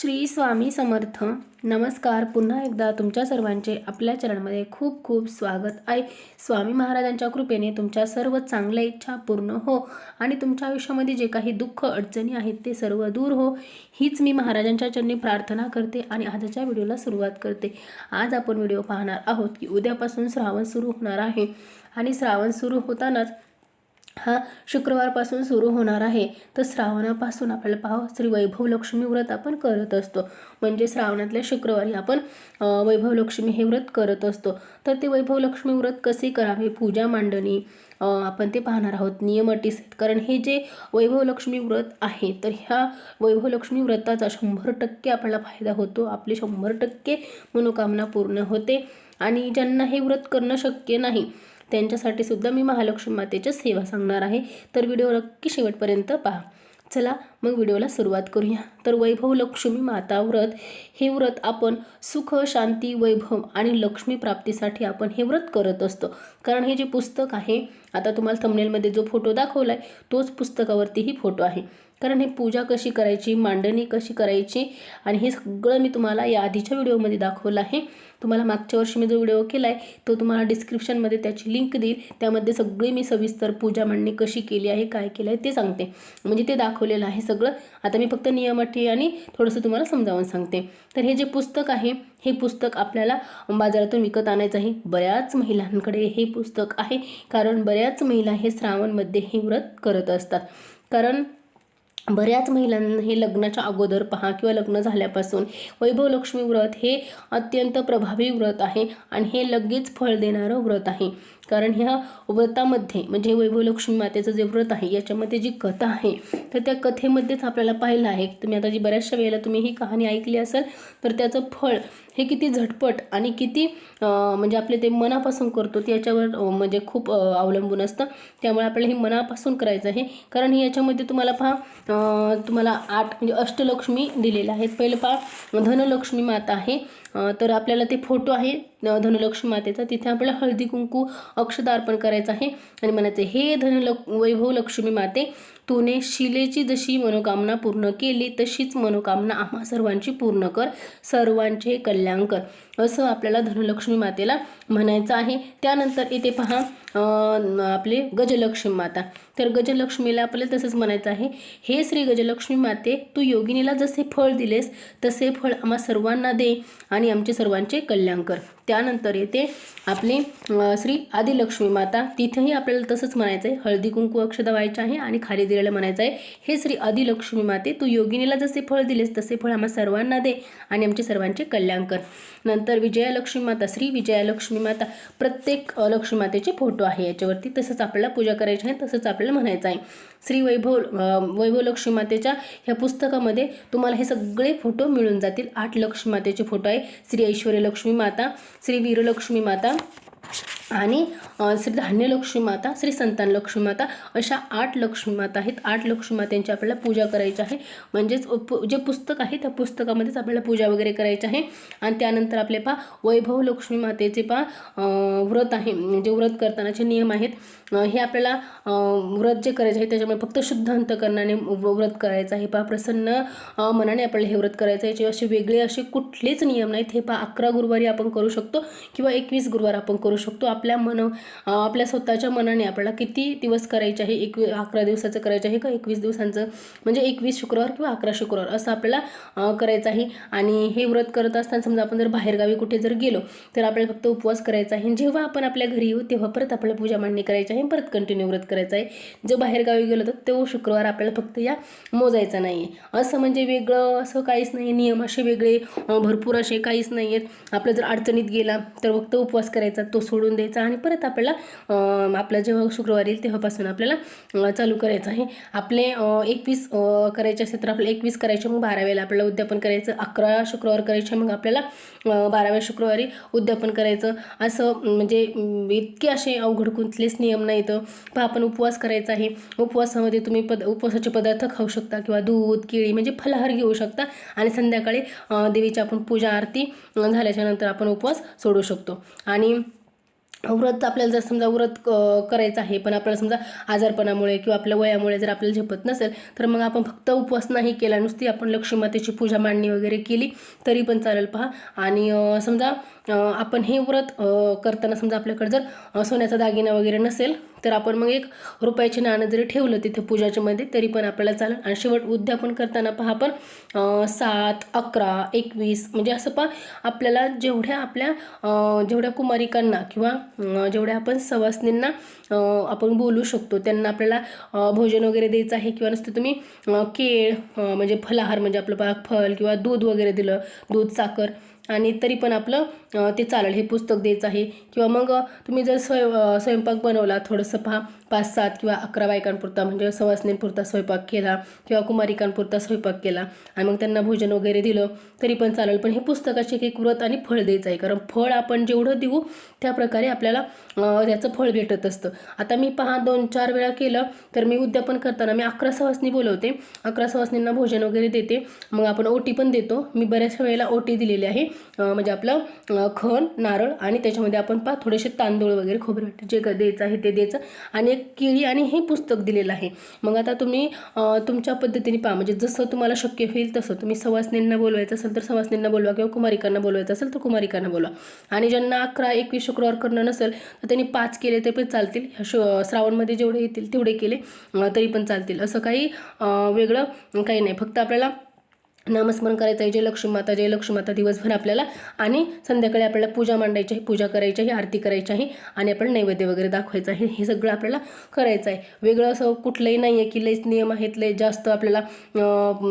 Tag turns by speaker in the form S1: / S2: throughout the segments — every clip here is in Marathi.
S1: श्री स्वामी समर्थ. नमस्कार. पुन्हा एकदा तुमच्या सर्वांचे आपल्या चरणमध्ये खूप खूप स्वागत आहे. स्वामी महाराजांच्या कृपेने तुमच्या सर्व चांगल्या इच्छा पूर्ण हो आणि तुमच्या आयुष्यामध्ये जे काही दुःख अडचणी आहेत ते सर्व दूर हो. हीच मी महाराजांच्या चरणी प्रार्थना करते आणि आजच्या व्हिडिओला सुरुवात करते. आज आपण व्हिडिओ पाहणार आहोत की उद्यापासून श्रावण सुरू होणार आहे. आणि श्रावण सुरू होतानाच हा शुक्रवारपासून सुरू होणार आहे. तर श्रावणापासून आपल्याला पाव श्री वैभव लक्ष्मी व्रत आपण करत असतो. म्हणजे श्रावणातल्या शुक्रवारी आपण वैभव लक्ष्मी हे व्रत करत असतो. तर ते वैभव लक्ष्मी व्रत कसे करावे? पूजा मांडणी आपण ते पाहणार आहोत. नियम आहेत कारण हे जे वैभव लक्ष्मी व्रत आहे तर ह्या वैभव लक्ष्मी व्रताचा शंभर टक्के आपल्याला फायदा होतो. आपली शंभर टक्के मनोकामना पूर्ण होते. आणि ज्यांना हे व्रत करणं शक्य नाही त्यांच्यासाठी सुद्धा मी महालक्ष्मी मातेच्या सेवा सांगणार आहे. तर व्हिडिओ नक्की शेवटपर्यंत पहा. चला मग व्हिडिओला सुरुवात करूया. तर वैभव लक्ष्मी माता व्रत हे व्रत आपण सुख शांती वैभव आणि लक्ष्मी प्राप्तीसाठी आपण हे व्रत करत असतो. कारण हे जे पुस्तक आहे आता तुम्हाला थंबनेलमध्ये जो फोटो दाखवला आहे तोच पुस्तकावरतीही फोटो आहे. कारण हे पूजा कशी करायची मांडणी कशी करायची आणि हे सगळं मी तुम्हाला या आधीच्या व्हिडिओमध्ये दाखवलं आहे. तुम्हाला मागच्या वर्षी मी जो व्हिडिओ केला आहे तो तुम्हाला डिस्क्रिप्शनमध्ये त्याची लिंक देईल. त्यामध्ये सगळी मी सविस्तर पूजा मांडणी कशी केली आहे काय केलं आहे ते सांगते. म्हणजे ते दाखवलेलं आहे सगळं. आता मी फक्त नियम आणि थोडंसं तुम्हाला समजावून सांगते. तर हे जे पुस्तक आहे हे पुस्तक आपल्याला बाजारातून विकत आणायचं आहे. बऱ्याच महिलांकडे हे पुस्तक आहे. कारण बऱ्याच महिला हे श्रावणमध्ये हे व्रत करत असतात. कारण बऱ्याच महिलांना हे लग्नाच्या अगोदर पहा किंवा लग्न झाल्यापासून. वैभव लक्ष्मी व्रत हे अत्यंत प्रभावी व्रत आहे आणि हे लगेच फळ देणारं व्रत आहे. कारण ह्या व्रतामध्ये म्हणजे वैभव लक्ष्मी मातेचं जे व्रत आहे याच्यामध्ये जी कथा आहे तर त्या कथेमध्येच आपल्याला पाहिलं आहे. तुम्ही आता जी बऱ्याचशा वेळेला तुम्ही ही कहाणी ऐकली असेल तर त्याचं फळ हे किती झटपट आणि किती म्हणजे आपले ते मनापासून करतो ते याच्यावर म्हणजे खूप अवलंबून असतं. त्यामुळे आपल्याला हे मनापासून करायचं आहे. कारण हे याच्यामध्ये तुम्हाला पहा तुम्हाला आठ म्हणजे अष्टलक्ष्मी दिलेल्या आहेत. पहिलं पहा धनलक्ष्मी माता आहे. तर आपल्याला ते फोटो आहे धनलक्ष्मी मातेचा. तिथे आपल्याला हळदी कुंकू अक्षदा अर्पण करायचं आहे. आणि म्हणायचं हे धनलक वैभव लक्ष्मी माते तूने शिलेची जशी मनोकामना पूर्ण केली तशीच मनोकामना आम्हा सर्वांची पूर्ण कर. सर्वांचे कल्याण कर. असं आपल्याला धनलक्ष्मी मातेला म्हणायचं आहे. त्यानंतर इथे पहा आपले गजलक्ष्मी माता. तर गजलक्ष्मीला आपल्याला तसंच म्हणायचं आहे हे श्री गजलक्ष्मी माते तू योगिनीला जसे फळ दिलेस तसे फळ आम्हा सर्वांना दे आणि आमचे सर्वांचे कल्याण कर. त्यानंतर येते आपली श्री आदिलक्ष्मी माता. तिथेही आपल्याला तसंच म्हणायचं आहे हळदी कुंकू अक्षदा व्हायचं आहे आणि खाली दिलेलं म्हणायचं आहे हे श्री आदिलक्ष्मी माते तू योगिनीला जसे फळ दिलेस तसे फळ आम्हा सर्वांना दे आणि आमचे सर्वांचे कल्याण कर. नंतर विजयालक्ष्मी माता श्री विजयालक्ष्मी माता. प्रत्येक लक्ष्मी मातेचे फोटो आहे याच्यावरती. तसंच आपल्याला पूजा करायची आहे तसंच आपल्याला म्हणायचं आहे श्री वैभव वैभव लक्ष्मी मातेच्या ह्या पुस्तकामध्ये तुम्हाला हे सगळे फोटो मिळून जातील. आठ लक्ष्मी मातेचे फोटो आहे. श्री ऐश्वर्य लक्ष्मी माता श्री वीरलक्ष्मी माता आणि श्री धान्यलक्ष्मी माता श्री संतान लक्ष्मी माता अशा आठ लक्ष्मी माता आहेत. आठ लक्ष्मी मातांची आपल्याला पूजा करायची आहे. म्हणजेच पु- जे पुस्तक आहे त्या पुस्तकामध्येच आपल्याला पूजा वगैरे करायची आहे. आणि त्यानंतर आपले पा वैभव लक्ष्मी मातेचे पा व्रत आहे. म्हणजे व्रत करतानाचे नियम आहेत. हे आपल्याला व्रत जे करायचे आहे त्याच्यामुळे फक्त शुद्ध अंतकरणाने व्रत करायचं आहे. पा प्रसन्न मनाने आपल्याला हे व्रत करायचं आहे. याचे असे वेगळे असे कुठलेच नियम नाहीत. हे पा अकरा गुरुवारी आपण करू शकतो किंवा एकवीस गुरुवार आपण करू शकतो. आपल्या मन आपल्या स्वतःच्या मनाने आपल्याला किती दिवस करायचे आहे? एक अकरा दिवसाचं करायचं आहे का एकवीस दिवसांचं? म्हणजे एकवीस शुक्रवार किंवा अकरा शुक्रवार असं आपल्याला करायचं आहे. आणि हे व्रत करत असताना समजा आपण जर बाहेरगावी कुठे जर गेलो तर आपल्याला फक्त उपवास करायचा आहे. जेव्हा आपण आपल्या घरी येऊ तेव्हा परत आपल्याला पूजा मांडणी करायची आहे परत कंटिन्यू व्रत करायचं आहे. जर बाहेरगावी गेलो तर तो शुक्रवार आपल्याला फक्त या मोजायचा नाही आहे असं म्हणजे वेगळं असं काहीच नाही नियम असे वेगळे भरपूर असे काहीच नाही आहेत आपलं जर अडचणीत गेला तर फक्त उपवास करायचा तो सोडून द्यायचा आणि परत आपल्याला आपला जेव्हा शुक्रवार येईल तेव्हापासून आपल्याला चालू करायचं आहे. आपले एकवीस करायचे असेल तर आपल्याला एकवीस करायचे मग बाराव्याला आपल्याला उद्यापन करायचं अकरा शुक्रवार करायचे मग आपल्याला बाराव्या शुक्रवारी उद्यापन करायचं. असं म्हणजे इतके असे अवघड कुठलेच नियम नाहीत. पहा आपण उपवास करायचा आहे. उपवासामध्ये तुम्ही पद उपवासाचे पदार्थ खाऊ शकता किंवा दूध केळी म्हणजे फलाहार घेऊ शकता. आणि संध्याकाळी देवीची आपण पूजा आरती झाल्याच्यानंतर आपण उपवास सोडू शकतो. आणि व्रत आपल्याला जर समजा व्रत क- करायचं आहे पण आपल्याला समजा आजारपणामुळे किंवा आपल्या वयामुळे जर आपल्याला झेपत नसेल तर मग आपण फक्त उपवास नाही केला नुसती आपण लक्ष्मी मातेची पूजा मांडणी वगैरे केली तरी पण चालेल पहा. आणि समजा आपण हे व्रत करताना समजा आपल्याकडे जर सोन्याचा दागिना वगैरे नसेल तर आपण मग एक रुपयाचे नाणं जरी ठेवलं तिथे पूजाच्यामध्ये तरी पण आपल्याला चालेल. आणि शेवट उद्यापन करताना पहा आपण सात अकरा एकवीस म्हणजे असं पहा आपल्याला जेवढ्या आपल्या जेवढ्या कुमारिकांना किंवा जेवढ्या आपण सवासनींना आपण बोलू शकतो त्यांना आपल्याला भोजन वगैरे द्यायचं आहे किंवा नुसतं तुम्ही केळ म्हणजे फलाहार म्हणजे आपलं पहा फल किंवा दूध वगैरे दिलं दूध साखर आणि तरी पण आपलं ते चालेल हे पुस्तक द्यायचं आहे. किंवा मग तुम्ही जर स्वय स्वयंपाक बनवला थोडंसं पहा पाच सात किंवा अकरा बायकांपुरता म्हणजे सवासनींपुरता स्वयंपाक केला किंवा कुमारिकांपुरता स्वयंपाक केला आणि मग त्यांना भोजन वगैरे दिलं तरी पण चालेल. पण हे पुस्तकाचे एक एक व्रत आणि फळ द्यायचं आहे. कारण फळ आपण जेवढं देऊ त्या प्रकारे आपल्याला त्याचं फळ भेटत असतं. आता मी पहा दोन चार वेळा केलं तर मी उद्यापन करताना मी अकरा सवासनी बोलवते. अकरा सवासनींना भोजन वगैरे देते. मग आपण ओटी पण देतो. मी बऱ्याचशा वेळेला ओटी दिलेली आहे. म्हणजे आपलं खण नारळ आणि त्याच्यामध्ये आपण पहा थोडेसे तांदूळ वगैरे खोबरं जे द्यायचं आहे ते द्यायचं. आणि एक केळी आणि हे पुस्तक दिलेलं आहे. मग आता तुम्ही तुमच्या पद्धतीने पहा म्हणजे जसं तुम्हाला शक्य होईल तसं. तुम्ही सवासनींना बोलवायचं असेल तर सवासनींना बोलवा किंवा कुमारिकांना बोलवायचं असेल तर कुमारिकांना बोलवा. आणि ज्यांना अकरा एकवीस शुक्रवार करणं नसेल तर त्यांनी पाच केले ते पण चालतील. ह्या शो श्रावणमध्ये जेवढे येतील तेवढे केले तरी पण चालतील. असं काही वेगळं काही नाही. फक्त आपल्याला नामस्मरण करायचं आहे जय लक्ष्मी माता जय लक्ष्मी माता दिवसभर आपल्याला. आणि संध्याकाळी आपल्याला पूजा मांडायची आहे पूजा करायची आहे आरती करायची आहे आणि आपण नैवेद्य वगैरे दाखवायचं आहे. हे सगळं आपल्याला करायचं आहे. वेगळं असं कुठलंही नाही आहे की लईच नियम आहेत लय जास्त आपल्याला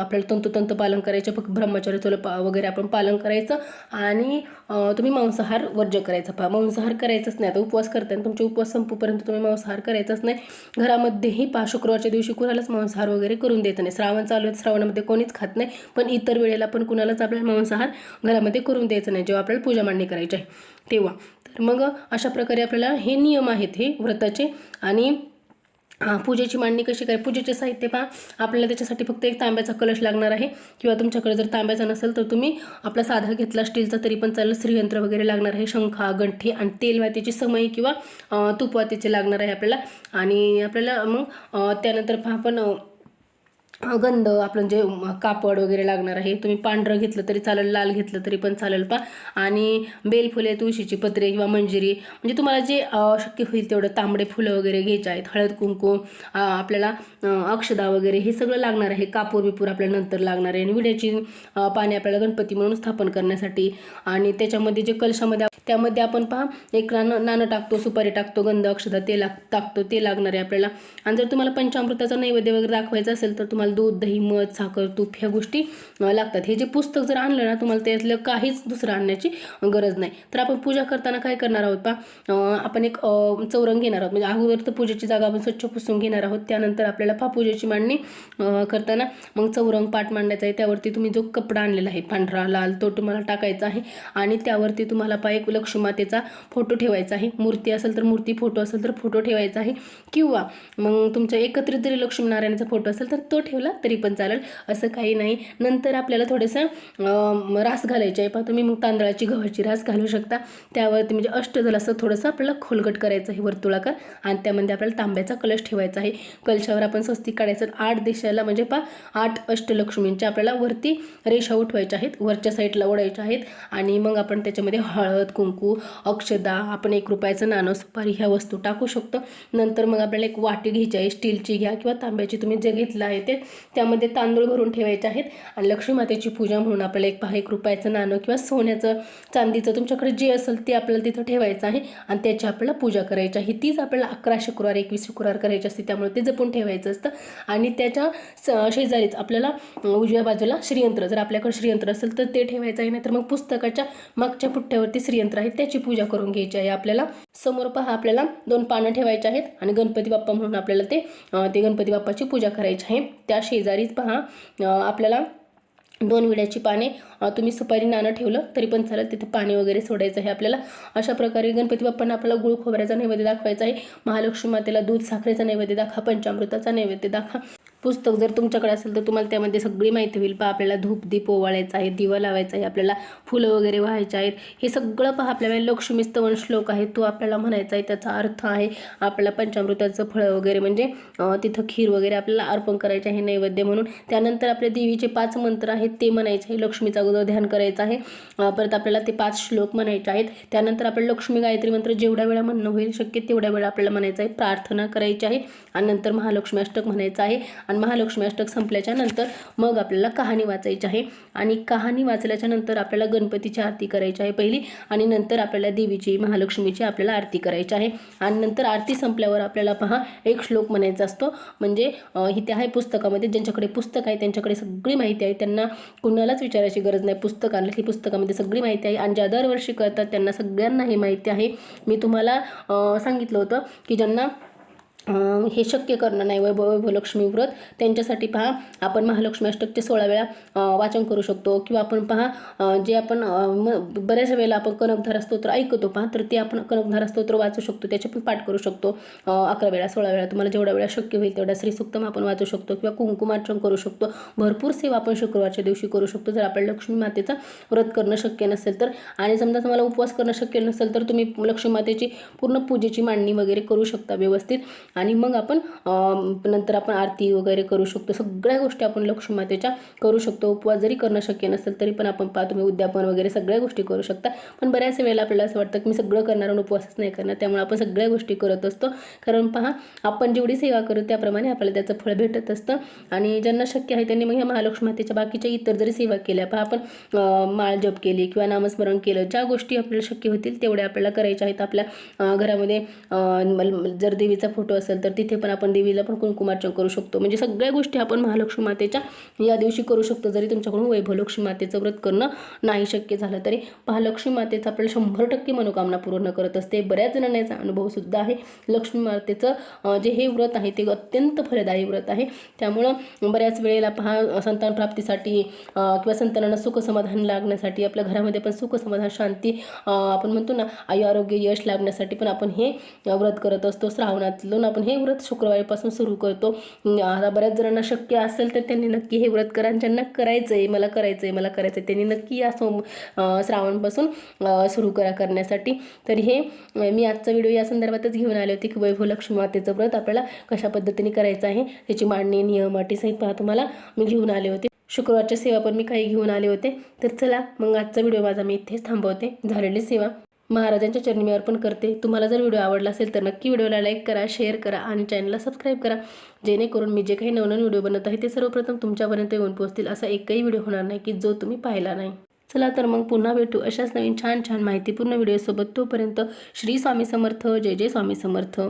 S1: आपल्याला तंतोतंत पालन करायचं फक्त ब्रह्मचर्याचं पा वगैरे आपण पालन करायचं. आणि तुम्ही मांसाहार वर्ज्य करायचा पहा. मांसाहार करायचंच नाही. आता उपवास करताना तुमचे उपवास संपूपर्यंत तुम्ही मांसाहार करायचाच नाही. घरामध्येही पहा शुक्रवारच्या दिवशी कुणालाच मांसाहार वगैरे करून द्यायचा नाही. श्रावण चालू आहे श्रावणामध्ये कोणीच खात नाही. पण इतर वेळेला पण कुणालाच आपल्याला मांसाहार घरामध्ये करून द्यायचं नाही. जेव्हा आपल्याला पूजा मांडणी करायची आहे तेव्हा. तर मग अशा प्रकारे आपल्याला हे नियम आहेत हे व्रताचे. आणि हां पूजेची मांडणी कशी करायची? पूजेचे साहित्य पहा. आपल्याला त्याच्यासाठी फक्त एक तांब्याचा कलश लागणार आहे. किंवा तुमच्याकडे जर तांब्याचा नसेल तर तुम्ही आपला साधा घेतला स्टीलचा तरी पण चालेल. श्रीयंत्र वगैरे लागणार आहे. शंखा गंठी आणि तेलवातीची समई किंवा तुपवातीचे लागणार आहे आपल्याला. आणि आपल्याला मग त्यानंतर पहा आपण गंध आपलं जे कापड वगैरे लागणार आहे तुम्ही पांढरं घेतलं तरी चालेल लाल घेतलं तरी पण चालेल पा आणि बेलफुले तुळशीची पत्रे किंवा मंजिरी म्हणजे तुम्हाला जे शक्य होईल तेवढं तांबडे फुलं वगैरे घ्यायचे आहेत. हळद कुंकू आपल्याला अक्षदा वगैरे हे सगळं लागणार आहे. कापूर बिपूर आपल्याला नंतर लागणार आहे. आणि विड्याची पाने आपल्याला गणपती म्हणून स्थापन करण्यासाठी. आणि त्याच्यामध्ये जे कलशामध्ये त्यामध्ये आपण पहा एक नाणं नाणं टाकतो सुपारी टाकतो गंध अक्षदा ते लाग टाकतो ते लागणार आहे आपल्याला. आणि जर तुम्हाला पंचामृताचा नैवेद्य वगैरे दाखवायचा असेल तर तुम्हाला दूध दही मध साखर तूप ह्या गोष्टी लागतात. हे जे पुस्तक जर आणलं ना तुम्हाला त्यातलं काहीच दुसरं आणण्याची गरज नाही. तर आपण पूजा करताना काय करणार आहोत पहा आपण एक चौरंग घेणार आहोत. म्हणजे अगोदर तर पूजेची जागा आपण स्वच्छ पुसून घेणार आहोत. त्यानंतर आपल्याला पहा पूजेची मांडणी करताना मग चौरंग पाठ मांडायचा आहे. त्यावरती तुम्ही जो कपडा आणलेला आहे पांढरा लाल तो तुम्हाला टाकायचा आहे. आणि त्यावरती तुम्हाला पहा एक लक्ष्मी मातेचा फोटो ठेवायचा आहे. मूर्ती असेल तर मूर्ती फोटो असेल तर फोटो ठेवायचा आहे. किंवा मग तुमच्या एकत्रित जरी लक्ष्मीनारायणाचा फोटो असेल तर तो ठेवला तरी पण चालेल. असं काही नाही. नंतर आपल्याला थोडंसं रास घालायचे आहे. पहा तुम्ही मग तांदळाची गव्हाची रास घालू शकता. त्यावरती म्हणजे अष्टदल असं थोडंसं आपल्याला खोलगट करायचं आहे वर्तुळाकार आणि त्यामध्ये आपल्याला तांब्याचा कलश ठेवायचा आहे. कलशावर आपण स्वस्तिक काढायचं आठ दिशाला म्हणजे पा आठ अष्टलक्ष्मींच्या आपल्याला वरती रेषा उठवायच्या आहेत. वरच्या साईडला ओढायच्या आहेत. आणि मग आपण त्याच्यामध्ये हळद कुंकू अक्षदा आपण एक रुपयाचं नाणं सुपारी ह्या वस्तू टाकू शकतो. नंतर मग आपल्याला एक वाटी घ्यायची आहे स्टीलची घ्या किंवा तांब्याची. तुम्ही जे घेतलं आहे ते त्यामध्ये तांदूळ भरून ठेवायचे आहेत. आणि लक्ष्मी मातेची पूजा म्हणून आपल्याला एक पहा एक रुपयाचं नाणं किंवा सोन्याचं चांदीचं तुमच्याकडे जे असेल ते आपल्याला तिथं ठेवायचं आहे. आणि त्याची आपल्याला पूजा करायची आहे. तीच आपल्याला अकरा शुक्रवार एकवीस शुक्रवार करायची असते त्यामुळे ते जपून ठेवायचं असतं. आणि त्याच्या स- शेजारीच आपल्याला उजव्या बाजूला श्रीयंत्र. जर आपल्याकडे श्रीयंत्र असेल तर ते ठेवायचं आहे. नाहीतर मग पुस्तकाच्या मागच्या पुठ्ठ्यावरती श्रीयंत्र आहे त्याची पूजा करून घ्यायची आहे. आपल्याला समोर पहा आपल्याला दोन पानं ठेवायचे आहेत आणि गणपती बाप्पा म्हणून आपल्याला ते ते गणपती बाप्पाची पूजा करायची आहे. त्या शेजारीच पहा आपल्याला दोन विड्याची पाने तुम्ही सुपारी नाणं ठेवलं तरी पण चालेल. तिथे पाणी वगैरे सोडायचं आहे आपल्याला. अशा प्रकारे गणपती बाप्पांना आपल्याला गुळ खोबऱ्याचा नैवेद्य दाखवायचा आहे. महालक्ष्मी मातेला दूध साखरेचा नैवेद्य दाखवा पंचामृताचा नैवेद्य दाखवा. पुस्तक जर तुमच्याकडे असेल तर तुम्हाला त्यामध्ये सगळी माहिती होईल. पहा आपल्याला धूप दीप ओवाळायचा आहे दिवा लावायचा आहे आपल्याला फुलं वगैरे व्हायचे आहेत. हे सगळं पहा आपल्याला लक्ष्मी स्तवन श्लोक आहे. तो आपल्याला म्हणायचा आहे त्याचा अर्थ आहे आपल्याला पंचामृताचं फळं वगैरे म्हणजे तिथं खीर वगैरे आपल्याला अर्पण करायचे आहे नैवेद्य म्हणून. त्यानंतर आपल्या देवीचे पाच मंत्र आहेत ते म्हणायचे आहे लक्ष्मीचा अगोदर ध्यान करायचं आहे. परत आपल्याला ते पाच श्लोक म्हणायचे आहेत. त्यानंतर आपलं लक्ष्मी गायत्री मंत्र जेवढ्या वेळा म्हणणं होईल शक्य तेवढ्या वेळा आपल्याला म्हणायचं आहे प्रार्थना करायची आहे. आणि नंतर महालक्ष्मी अष्टक म्हणायचं आहे. आणि महालक्ष्मी अष्टक संपल्याच्या नंतर मग आपल्याला कहाणी वाचायची आहे. आणि कहाणी वाचल्याच्या नंतर आपल्याला गणपतीची आरती करायची आहे पहिली आणि नंतर आपल्याला देवीची महालक्ष्मीची आपल्याला आरती करायची आहे. आणि नंतर आरती संपल्यावर आपल्याला पहा एक श्लोक म्हणायचा असतो. म्हणजे इथे आहे पुस्तकामध्ये ज्यांच्याकडे पुस्तक आहे त्यांच्याकडे सगळी माहिती आहे. त्यांना कुणालाच विचारायची गरज नाही. पुस्तक आणलं की पुस्तकामध्ये सगळी माहिती आहे. आणि ज्या दरवर्षी करतात त्यांना सगळ्यांना हे माहिती आहे. मी तुम्हाला सांगितलं होतं की ज्यांना हे शक्य करणं नाही. वैभव वैभवलक्ष्मी व्रत. त्यांच्यासाठी पहा आपण महालक्ष्मी अष्टकचे सोळा वेळा वाचन करू शकतो. किंवा आपण पहा जे आपण बऱ्याच वेळेला आपण कनकधारा स्तोत्र ऐकतो पहा तर ते आपण कनकधारा स्तोत्र वाचू शकतो. त्याचे पण पाठ करू शकतो. अकरा वेळा सोळा वेळा तुम्हाला जेवढ्या वेळा शक्य होईल तेवढा श्रीसुक्तम आपण वाचू शकतो. किंवा कुंकुमार्चन करू शकतो. भरपूर सेवा आपण शुक्रवारच्या दिवशी करू शकतो. जर आपण लक्ष्मी मातेचं व्रत करणं शक्य नसेल तर. आणि समजा तुम्हाला उपवास करणं शक्य नसेल तर तुम्ही लक्ष्मी मातेची पूर्ण पूजेची मांडणी वगैरे करू शकता व्यवस्थित. आणि मग आपण नंतर आपण आरती वगैरे करू शकतो. सगळ्या गोष्टी आपण लक्ष्मी मातेच्या करू शकतो. उपवास जरी करणं शक्य नसेल तरी पण आपण पाहतो तुम्ही उद्यापन वगैरे सगळ्या गोष्टी करू शकता. पण बऱ्याच वेळेला आपल्याला असं वाटतं की मी सगळं करणार आणि उपवासच नाही करणार. त्यामुळे आपण सगळ्या गोष्टी करत असतो. कारण पहा आपण जेवढी सेवा करू त्याप्रमाणे आपल्याला त्याचं फळ भेटत असतं. आणि ज्यांना शक्य आहे त्यांनी मग ह्या महालक्ष्मी मातेच्या बाकीच्या इतर जरी सेवा केल्या पहा आपण माळ जप केली किंवा नामस्मरण केलं ज्या गोष्टी आपल्याला शक्य होतील तेवढ्या आपल्याला करायच्या आहेत. आपल्या घरामध्ये मल- जर देवीचा फोटो असेल तर तिथे पण आपण देवीला पण कुंकुमार्चन करू शकतो. म्हणजे सगळ्या गोष्टी आपण महालक्ष्मी मातेच्या या दिवशी करू शकतो. जरी तुमच्याकडून वैभव लक्ष्मी मातेचं व्रत करणं नाही शक्य झालं तरी महालक्ष्मी मातेचं आपल्याला शंभर टक्के मनोकामना पूर्ण करत असते. बऱ्याच जणांना याचा आहे. लक्ष्मी मातेचं जे हे व्रत आहे ते अत्यंत फलदायी व्रत आहे. त्यामुळं बऱ्याच वेळेला पहा संतान प्राप्तीसाठी किंवा संतानांना सुखसमाधान लागण्यासाठी आपल्या घरामध्ये पण सुखसमाधान शांती आपण म्हणतो ना आयु आरोग्य यश लागण्यासाठी पण आपण हे व्रत करत असतो. श्रावणातलं आपण हे व्रत शुक्रवारीपासून सुरू करतो. आता बऱ्याच जणांना शक्य असेल तर त्यांनी नक्की हे व्रत करा. ज्यांना करायचं आहे मला करायचं आहे मला करायचं आहे त्यांनी नक्की या सोम श्रावणपासून सुरू करा करण्यासाठी. तर हे मी आजचा व्हिडिओ या संदर्भातच घेऊन आले होते की वैभव लक्ष्मी मातेचं व्रत आपल्याला कशा पद्धतीने करायचं आहे त्याची मांडणी नियम अटीसहित पहा तुम्हाला मी घेऊन आले होते. शुक्रवारच्या सेवा पण मी काही घेऊन आले होते. तर चला मग आजचा व्हिडिओ माझा मी इथेच थांबवते. झालेली सेवा. महाराजांच्या चरणी मी अर्पण करते. तुम्हाला जर व्हिडिओ आवडला असेल तर नक्की व्हिडिओला लाईक करा शेअर करा आणि चॅनलला सबस्क्राईब करा. जेणेकरून मी जे काही नवनवीन व्हिडिओ बनत आहे ते सर्वप्रथम तुमच्यापर्यंत येऊन पोहोचतील. असा एकही व्हिडिओ होणार नाही की जो तुम्ही पाहिला नाही. चला तर मग पुन्हा भेटू अशाच नवीन छान छान माहितीपूर्ण व्हिडिओसोबत. तोपर्यंत श्री स्वामी समर्थ. जय जय स्वामी समर्थ.